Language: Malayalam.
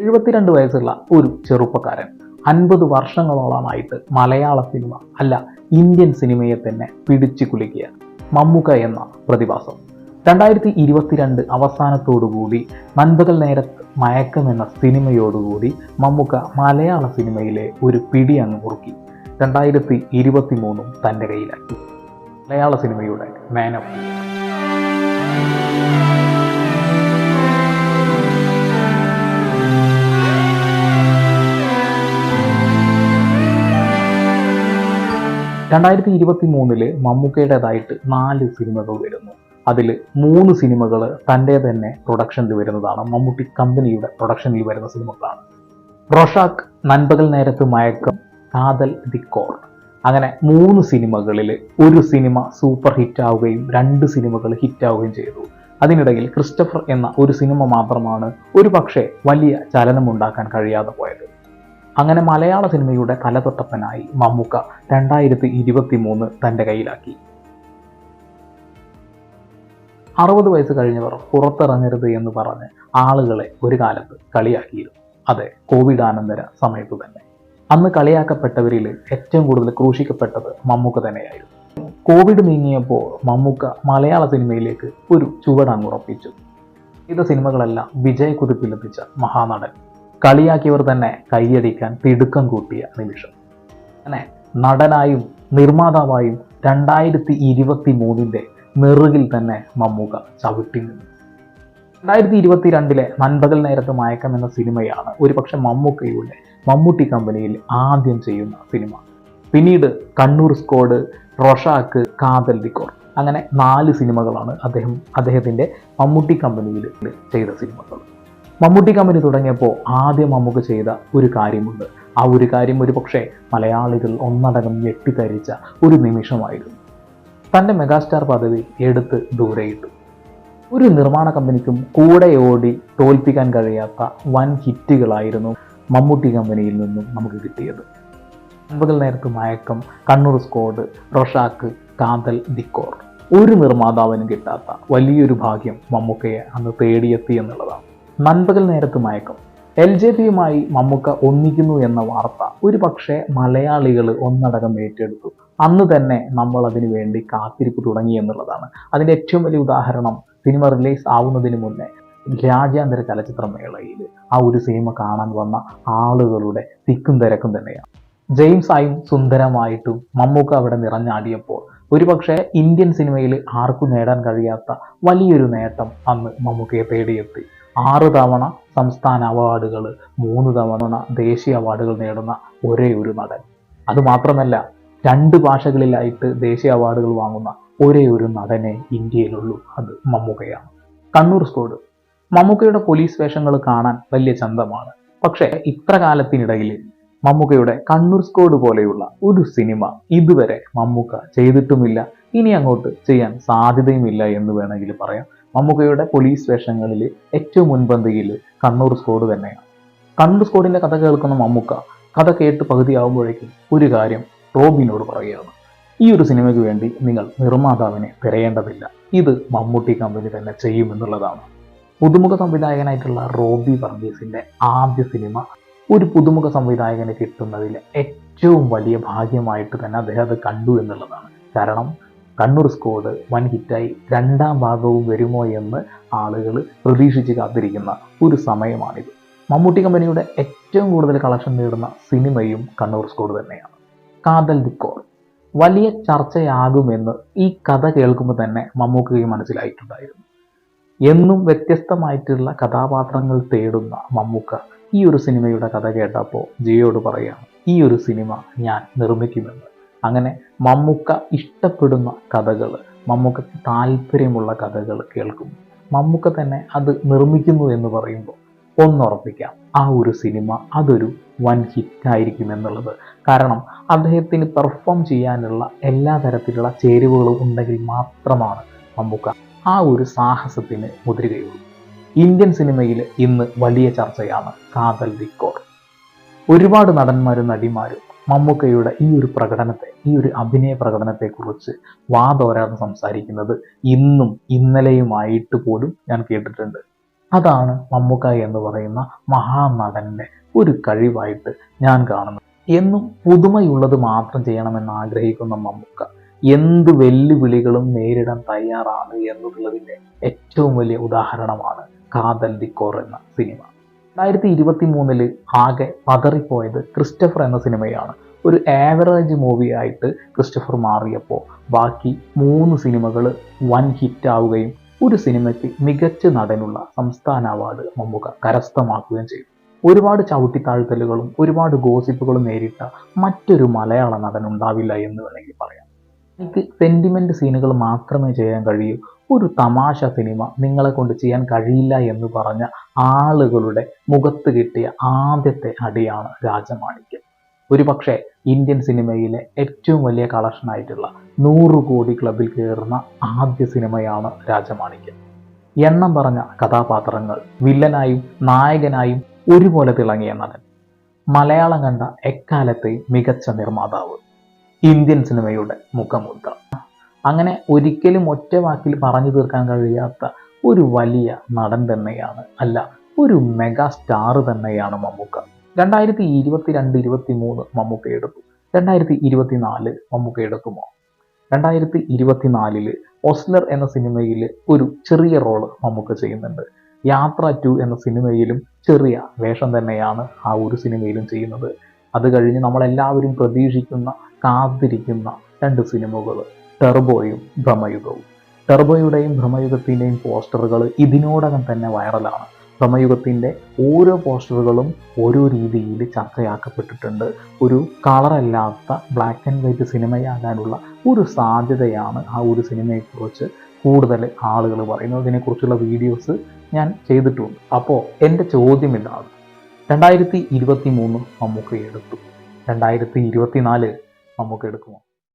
എഴുപത്തിരണ്ട് വയസ്സുള്ള ഒരു ചെറുപ്പക്കാരൻ അൻപത് വർഷങ്ങളോളമായിട്ട് മലയാള സിനിമ അല്ല ഇന്ത്യൻ സിനിമയെ തന്നെ പിടിച്ചു കുലുക്കിയ മമ്മൂക്ക എന്ന പ്രതിഭാസം. രണ്ടായിരത്തി ഇരുപത്തിരണ്ട് അവസാനത്തോടുകൂടി നൻപകൽ നേരത്ത് മയക്കം എന്ന സിനിമയോടുകൂടി മമ്മൂക്ക മലയാള സിനിമയിലെ ഒരു പിടി അങ്ങ് മുറുക്കി. രണ്ടായിരത്തി ഇരുപത്തി മൂന്നും തന്റെ കയ്യിലാക്കി മലയാള സിനിമയുടെ മാൻ ഓഫ് രണ്ടായിരത്തി ഇരുപത്തി മൂന്നിൽ മമ്മൂക്കയുടേതായിട്ട് നാല് സിനിമകൾ വരുന്നു. അതിൽ മൂന്ന് സിനിമകൾ തന്റെ തന്നെ പ്രൊഡക്ഷനിൽ വരുന്നതാണ്. മമ്മൂട്ടി കമ്പനിയുടെ പ്രൊഡക്ഷനിൽ വരുന്ന സിനിമകളാണ്. റോഷാക്ക് നൻപകൽ നേരത്ത് മയക്കം കാതൽ ദി കോർ. അങ്ങനെ മൂന്ന് സിനിമകളിൽ ഒരു സിനിമ സൂപ്പർ ഹിറ്റ് ആവുകയും രണ്ട് സിനിമകൾ ഹിറ്റ് ആവുകയും ചെയ്തു. അതിനിടയിൽ ക്രിസ്റ്റഫർ എന്ന ഒരു സിനിമ മാത്രമാണ് ഒരു പക്ഷേ വലിയ ചലനമുണ്ടാക്കാൻ കഴിയാതെ പോയത്. അങ്ങനെ മലയാള സിനിമയുടെ തലതൊട്ടപ്പനായി മമ്മൂക്ക രണ്ടായിരത്തി ഇരുപത്തി മൂന്ന് തന്റെ കയ്യിലാക്കി. അറുപത് വയസ്സ് കഴിഞ്ഞവർ പുറത്തിറങ്ങരുത് എന്ന് പറഞ്ഞ് ആളുകളെ ഒരു കാലത്ത് കളിയാക്കിയിരുന്നു. അതെ കോവിഡ് ആനന്തര സമയത്ത് തന്നെ. അന്ന് കളിയാക്കപ്പെട്ടവരിൽ ഏറ്റവും കൂടുതൽ ക്രൂശിക്കപ്പെട്ടത് മമ്മൂക്ക തന്നെയായിരുന്നു. കോവിഡ് നീങ്ങിയപ്പോൾ മമ്മൂക്ക മലയാള സിനിമയിലേക്ക് ഒരു ചുവടങ്ങുറപ്പിച്ചു. ചെയ്ത സിനിമകളെല്ലാം വിജയക്കുതിപ്പിലെത്തിച്ച മഹാനടൻ. കളിയാക്കിയവർ തന്നെ കൈയടിക്കാൻ തിടുക്കം കൂട്ടിയ നിമിഷം. അങ്ങനെ നടനായും നിർമ്മാതാവായും രണ്ടായിരത്തി ഇരുപത്തി മൂന്നിന്റെ നെറുകിൽ തന്നെ മമ്മൂക്ക ചവിട്ടി നിന്നു. രണ്ടായിരത്തി ഇരുപത്തി രണ്ടിലെ നൻപകൽ നേരത്ത് മയക്കം എന്ന സിനിമയാണ് ഒരുപക്ഷെ മമ്മൂക്കയുടെ മമ്മൂട്ടി കമ്പനിയിൽ ആദ്യം ചെയ്യുന്ന സിനിമ. പിന്നീട് കണ്ണൂർ സ്കോഡ് റൊഷാക്ക് കാതൽ ദിക്കോർ അങ്ങനെ നാല് സിനിമകളാണ് അദ്ദേഹം അദ്ദേഹത്തിന്റെ മമ്മൂട്ടി കമ്പനിയിൽ ചെയ്ത സിനിമകൾ. മമ്മൂട്ടി കമ്പനി തുടങ്ങിയപ്പോൾ ആദ്യം നമുക്ക് ചെയ്ത ഒരു കാര്യമുണ്ട്. ആ ഒരു കാര്യം ഒരു പക്ഷേ മലയാളികൾ ഒന്നടങ്കം ഞെട്ടിത്തരിച്ച ഒരു നിമിഷമായിരുന്നു. തന്റെ മെഗാസ്റ്റാർ പദവി എടുത്ത് ദൂരെയിട്ടു ഒരു നിർമ്മാണ കമ്പനിക്കും കൂടെ ഓടി തോൽപ്പിക്കാൻ കഴിയാത്ത വൻ ഹിറ്റുകളായിരുന്നു മമ്മൂട്ടി കമ്പനിയിൽ നിന്നും നമുക്ക് കിട്ടിയത്. അൻപകൽ നേരത്ത് മയക്കം കണ്ണൂർ സ്കോഡ് റൊഷാക്ക് കാതൽ ദിക്കോർ ഒരു നിർമ്മാതാവിനും കിട്ടാത്ത വലിയൊരു ഭാഗ്യം മമ്മൂക്കയെ അന്ന് തേടിയെത്തി എന്നുള്ളതാണ്. നൻപകൽ നേരത്ത് മയക്കം. എൽ ജെ പിയുമായി മമ്മൂക്ക ഒന്നിക്കുന്നു എന്ന വാർത്ത ഒരു പക്ഷേ മലയാളികൾ ഒന്നടങ്കം ഏറ്റെടുത്തു. അന്ന് തന്നെ നമ്മൾ അതിനു വേണ്ടി കാത്തിരിപ്പ് തുടങ്ങി എന്നുള്ളതാണ്. അതിന്റെ ഏറ്റവും വലിയ ഉദാഹരണം സിനിമ റിലീസ് ആവുന്നതിന് മുന്നേ രാജ്യാന്തര ചലച്ചിത്രമേളയിൽ ആ ഒരു സിനിമ കാണാൻ വന്ന ആളുകളുടെ തിക്കും തിരക്കും തന്നെയാണ്. ജെയിംസ് ആയും സുന്ദരമായിട്ടും മമ്മൂക്ക അവിടെ നിറഞ്ഞാടിയപ്പോൾ ഒരുപക്ഷെ ഇന്ത്യൻ സിനിമയിൽ ആർക്കും നേടാൻ കഴിയാത്ത വലിയൊരു നേട്ടം അന്ന് മമ്മൂക്കയെ തേടിയെത്തി. ആറ് തവണ സംസ്ഥാന അവാർഡുകൾ മൂന്ന് തവണ ദേശീയ അവാർഡുകൾ നേടുന്ന ഒരേ ഒരു നടൻ. അതുമാത്രമല്ല രണ്ട് ഭാഷകളിലായിട്ട് ദേശീയ അവാർഡുകൾ വാങ്ങുന്ന ഒരേ ഒരു നടനെ ഇന്ത്യയിലുള്ളൂ. അത് മമ്മൂക്കയാണ്. കണ്ണൂർ സ്കോഡ്. മമ്മൂക്കയുടെ പോലീസ് വേഷങ്ങൾ കാണാൻ വലിയ ചന്തമാണ്. പക്ഷേ ഇത്ര കാലത്തിനിടയിൽ മമ്മൂക്കയുടെ കണ്ണൂർ സ്കോഡ് പോലെയുള്ള ഒരു സിനിമ ഇതുവരെ മമ്മൂക്ക ചെയ്തിട്ടുമില്ല. ഇനി അങ്ങോട്ട് ചെയ്യാൻ സാധ്യതയുമില്ല എന്ന് വേണമെങ്കിൽ പറയാം. മമ്മൂക്കയുടെ പോലീസ് വേഷങ്ങളിൽ ഏറ്റവും മുൻപന്തിയിൽ കണ്ണൂർ സ്കോഡ് തന്നെയാണ്. കണ്ണൂർ സ്കോഡിന്റെ കഥ കേൾക്കുന്ന മമ്മൂക്ക കഥ കേട്ട് പകുതിയാവുമ്പോഴേക്കും ഒരു കാര്യം റോബിനോട് പറയുകയാണ്. ഈ ഒരു സിനിമയ്ക്ക് വേണ്ടി നിങ്ങൾ നിർമ്മാതാവിനെ തിരയേണ്ടതില്ല. ഇത് മമ്മൂട്ടി കമ്പനി തന്നെ ചെയ്യുമെന്നുള്ളതാണ്. പുതുമുഖ സംവിധായകനായിട്ടുള്ള റോബി വർഗീസിന്റെ ആദ്യ സിനിമ ഒരു പുതുമുഖ സംവിധായകന് കിട്ടുന്നതിൽ ഏറ്റവും വലിയ ഭാഗ്യമായിട്ട് തന്നെ അദ്ദേഹം അത് കണ്ടു എന്നുള്ളതാണ്. കാരണം കണ്ണൂർ സ്കോഡ് വൻ ഹിറ്റായി രണ്ടാം ഭാഗവും വരുമോ എന്ന് ആളുകൾ പ്രതീക്ഷിച്ച് കാത്തിരിക്കുന്ന ഒരു സമയമാണിത്. മമ്മൂട്ടി കമ്പനിയുടെ ഏറ്റവും കൂടുതൽ കളക്ഷൻ നേടുന്ന സിനിമയും കണ്ണൂർ സ്കോഡ് തന്നെയാണ്. കാതൽ ദിക്കോർ വലിയ ചർച്ചയാകുമെന്ന് ഈ കഥ കേൾക്കുമ്പോൾ തന്നെ മമ്മൂക്കയ്ക്ക് മനസ്സിലായിട്ടുണ്ടായിരുന്നു. എന്നും വ്യത്യസ്തമായിട്ടുള്ള കഥാപാത്രങ്ങൾ തേടുന്ന മമ്മൂക്ക ഈ ഒരു സിനിമയുടെ കഥ കേട്ടപ്പോൾ ജിയോട് പറയുകയാണ് ഈ ഒരു സിനിമ ഞാൻ നിർമ്മിക്കുമെന്ന്. അങ്ങനെ മമ്മൂക്ക ഇഷ്ടപ്പെടുന്ന കഥകൾ മമ്മൂക്കയ്ക്ക് താല്പര്യമുള്ള കഥകൾ കേൾക്കും. മമ്മൂക്ക തന്നെ അത് നിർമ്മിക്കുന്നു എന്ന് പറയുമ്പോൾ ഒന്നുറപ്പിക്കാം ആ ഒരു സിനിമ അതൊരു വൻ ഹിറ്റായിരിക്കും എന്നുള്ളത്. കാരണം അദ്ദേഹത്തിന് പെർഫോം ചെയ്യാനുള്ള എല്ലാ തരത്തിലുള്ള ചേരുവകളും ഉണ്ടെങ്കിൽ മാത്രമാണ് മമ്മൂക്ക ആ ഒരു സാഹസത്തിന് മുതിരുകയുള്ളൂ. ഇന്ത്യൻ സിനിമയിൽ ഇന്ന് വലിയ ചർച്ചയാണ് കാതൽ റിക്കോർഡ് ഒരുപാട് നടന്മാരും നടിമാരും മമ്മൂക്കയുടെ ഈ ഒരു പ്രകടനത്തെ ഈ ഒരു അഭിനയ പ്രകടനത്തെക്കുറിച്ച് വാതോരാതെ സംസാരിക്കുന്നത് ഇന്നും ഇന്നലെയുമായിട്ട് പോലും ഞാൻ കേട്ടിട്ടുണ്ട്. അതാണ് മമ്മൂക്ക എന്ന് പറയുന്ന മഹാനടന്റെ ഒരു കഴിവായിട്ട് ഞാൻ കാണുന്നത്. എന്നും പുതുമയുള്ളത് മാത്രം ചെയ്യണമെന്ന് ആഗ്രഹിക്കുന്ന മമ്മൂക്ക എന്ത് വെല്ലുവിളികളും നേരിടാൻ തയ്യാറാണ് എന്നുള്ളതിന്റെ ഏറ്റവും വലിയ ഉദാഹരണമാണ് കാതൽ ദിക്കോർ എന്ന സിനിമ. രണ്ടായിരത്തി ഇരുപത്തി മൂന്നിൽ ആകെ പതറിപ്പോയത് ക്രിസ്റ്റഫർ എന്ന സിനിമയാണ്. ഒരു ആവറേജ് മൂവി ആയിട്ട് ക്രിസ്റ്റഫർ മാറിയപ്പോൾ ബാക്കി മൂന്ന് സിനിമകൾ വൻ ഹിറ്റ് ആവുകയും ഒരു സിനിമയ്ക്ക് മികച്ച നടനുള്ള സംസ്ഥാന അവാർഡ് മമ്മൂക്ക കരസ്ഥമാക്കുകയും ചെയ്തു. ഒരുപാട് ചവിട്ടിത്താഴ്ത്തലുകളും ഒരുപാട് ഗോസിപ്പുകളും നേരിട്ട മറ്റൊരു മലയാള നടൻ ഉണ്ടാവില്ല എന്ന് വേണമെങ്കിൽ പറയാം. എനിക്ക് സെന്റിമെന്റ് സീനുകൾ മാത്രമേ ചെയ്യാൻ കഴിയൂ. ഒരു തമാശ സിനിമ നിങ്ങളെ കൊണ്ട് ചെയ്യാൻ കഴിയില്ല എന്ന് പറഞ്ഞ ആളുകളുടെ മുഖത്ത് കിട്ടിയ ആദ്യത്തെ അടിയാണ് രാജമാണിക്യം. ഒരുപക്ഷെ ഇന്ത്യൻ സിനിമയിലെ ഏറ്റവും വലിയ കളക്ഷനായിട്ടുള്ള നൂറ് കോടി ക്ലബിൽ കയറുന്ന ആദ്യ സിനിമയാണ് രാജമാണിക്യം. എണ്ണം പറഞ്ഞ കഥാപാത്രങ്ങൾ വില്ലനായും നായകനായും ഒരുപോലെ തിളങ്ങിയ നടൻ. മലയാളം കണ്ട എക്കാലത്തെയും മികച്ച നിർമ്മാതാവ്. ഇന്ത്യൻ സിനിമയുടെ മുഖമുദ്ര. അങ്ങനെ ഒരിക്കലും ഒറ്റ വാക്കിൽ പറഞ്ഞു തീർക്കാൻ കഴിയാത്ത ഒരു വലിയ നടൻ തന്നെയാണ് അല്ല ഒരു മെഗാ സ്റ്റാർ തന്നെയാണ് മമ്മൂക്ക. രണ്ടായിരത്തി ഇരുപത്തി രണ്ട് ഇരുപത്തി മൂന്ന് മമ്മൂക്ക എടുത്തു. രണ്ടായിരത്തി ഇരുപത്തിനാല് മമ്മൂക്ക എടുക്കുമോ? രണ്ടായിരത്തി ഇരുപത്തിനാലിൽ ഒസ്ലർ എന്ന സിനിമയിൽ ഒരു ചെറിയ റോൾ മമ്മൂക്ക ചെയ്യുന്നുണ്ട്. യാത്ര ടു എന്ന സിനിമയിലും ചെറിയ വേഷം തന്നെയാണ് ആ ഒരു സിനിമയിലും ചെയ്യുന്നത്. അത് കഴിഞ്ഞ് നമ്മളെല്ലാവരും പ്രതീക്ഷിക്കുന്ന കാത്തിരിക്കുന്ന രണ്ട് സിനിമകൾ ടെർബോയും ഭ്രമയുഗവും. ടെർബോയുടെയും ഭ്രമയുഗത്തിന്റെയും പോസ്റ്ററുകൾ ഇതിനോടകം തന്നെ വൈറലാണ്. ഭ്രമയുഗത്തിന്റെ ഓരോ പോസ്റ്ററുകളും ഓരോ രീതിയിൽ ചർച്ചയാക്കപ്പെട്ടിട്ടുണ്ട്. ഒരു കളറല്ലാത്ത ബ്ലാക്ക് ആൻഡ് വൈറ്റ് സിനിമയാകാനുള്ള ഒരു സാധ്യതയാണ് ആ ഒരു സിനിമയെക്കുറിച്ച് കൂടുതൽ ആളുകൾ പറയുന്നത്. ഇതിനെക്കുറിച്ചുള്ള വീഡിയോസ് ഞാൻ ചെയ്തിട്ടുണ്ട്. അപ്പോൾ എന്റെ ചോദ്യം ഇതാണ്. രണ്ടായിരത്തി ഇരുപത്തി മൂന്ന് മമ്മൂക്ക എടുത്തു. രണ്ടായിരത്തി ഇരുപത്തി നാല് മമ്മൂക്ക എടുക്കുമോ